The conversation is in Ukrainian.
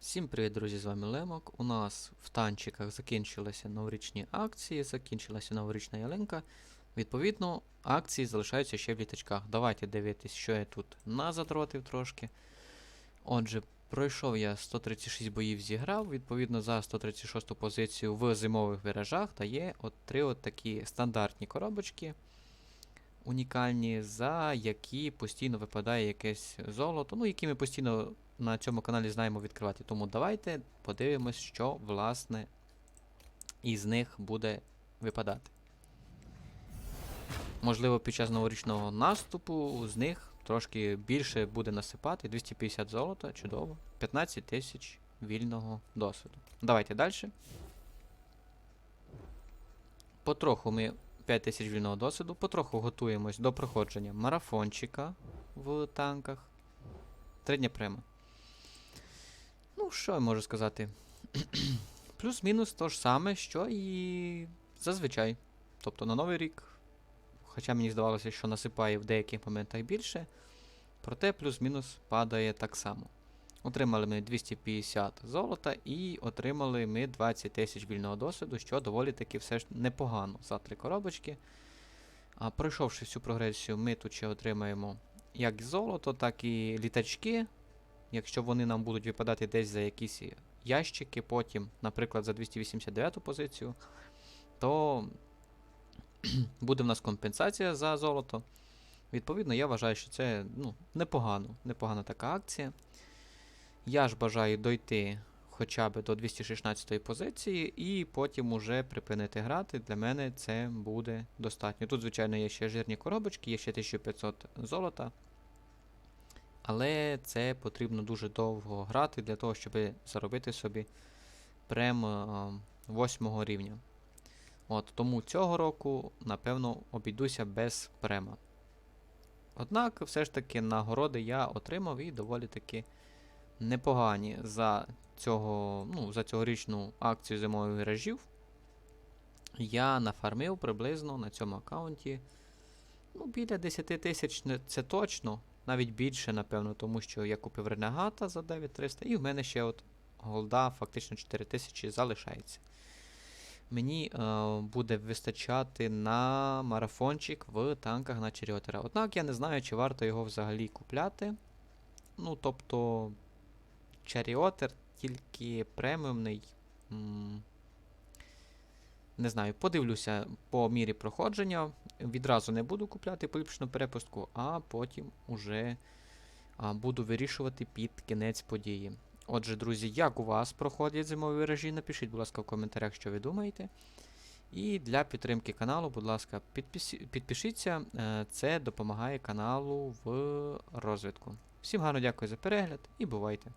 Всім привіт, друзі! З вами Лемок. У нас в танчиках закінчилися новорічні акції, закінчилася новорічна ялинка. Відповідно, акції залишаються ще в літачках. Давайте дивитись, що я тут назадротив трошки. Отже, пройшов я 136 боїв зіграв. Відповідно, за 136 позицію в зимових виражах дає от три от такі стандартні коробочки. Унікальні, за які постійно випадає якесь золото, ну які ми постійно на цьому каналі знаємо відкривати. Тому давайте подивимось, що власне із них буде випадати. Можливо, під час новорічного наступу з них трошки більше буде насипати. 250 золота, чудово. 15 тисяч вільного досвіду. Давайте далі. Потроху ми 5 тисяч вільного досвіду, потроху готуємось до проходження марафончика в танках. Три дня прямо. Ну, що я можу сказати? Плюс-мінус то ж саме, що і зазвичай. Тобто на Новий рік, хоча мені здавалося, що насипає в деяких моментах більше, проте плюс-мінус падає так само. Отримали ми 250 золота і отримали ми 20 тисяч вільного досвіду, що доволі таки все ж непогано за три коробочки. А пройшовши всю прогресію, ми тут ще отримаємо як золото, так і літачки. Якщо вони нам будуть випадати десь за якісь ящики, потім, наприклад, за 289 позицію, то буде в нас компенсація за золото. Відповідно, я вважаю, що це ну, непогано, непогана така акція. Я ж бажаю дойти хоча б до 216 позиції, і потім уже припинити грати. Для мене це буде достатньо. Тут, звичайно, є ще жирні коробочки, є ще 1500 золота. Але це потрібно дуже довго грати для того, щоб заробити собі прем 8 рівня. От, Тому цього року, напевно, обійдуся без према. Однак, все ж таки, нагороди я отримав і доволі таки непогані за цього, ну, за цьогорічну акцію зимових виражів. Я нафармив приблизно на цьому аккаунті ну, біля 10 тисяч, це точно, навіть більше, напевно, тому що я купив ренегата за 9300, і в мене ще от голда фактично 4000 залишається. Мені е, буде вистачати на марафончик в танках на Черіотера. Однак я не знаю, чи варто його взагалі купляти. Ну, тобто, Чаріотер тільки преміумний. Не знаю, подивлюся по мірі проходження. Відразу не буду купляти поліпшену перепустку, а потім уже буду вирішувати під кінець події. Отже, друзі, як у вас проходять зимові виражі, напишіть, будь ласка, в коментарях, що ви думаєте. І для підтримки каналу, будь ласка, підпишіться. е, Це допомагає каналу в розвитку. Всім гарно дякую за перегляд і бувайте!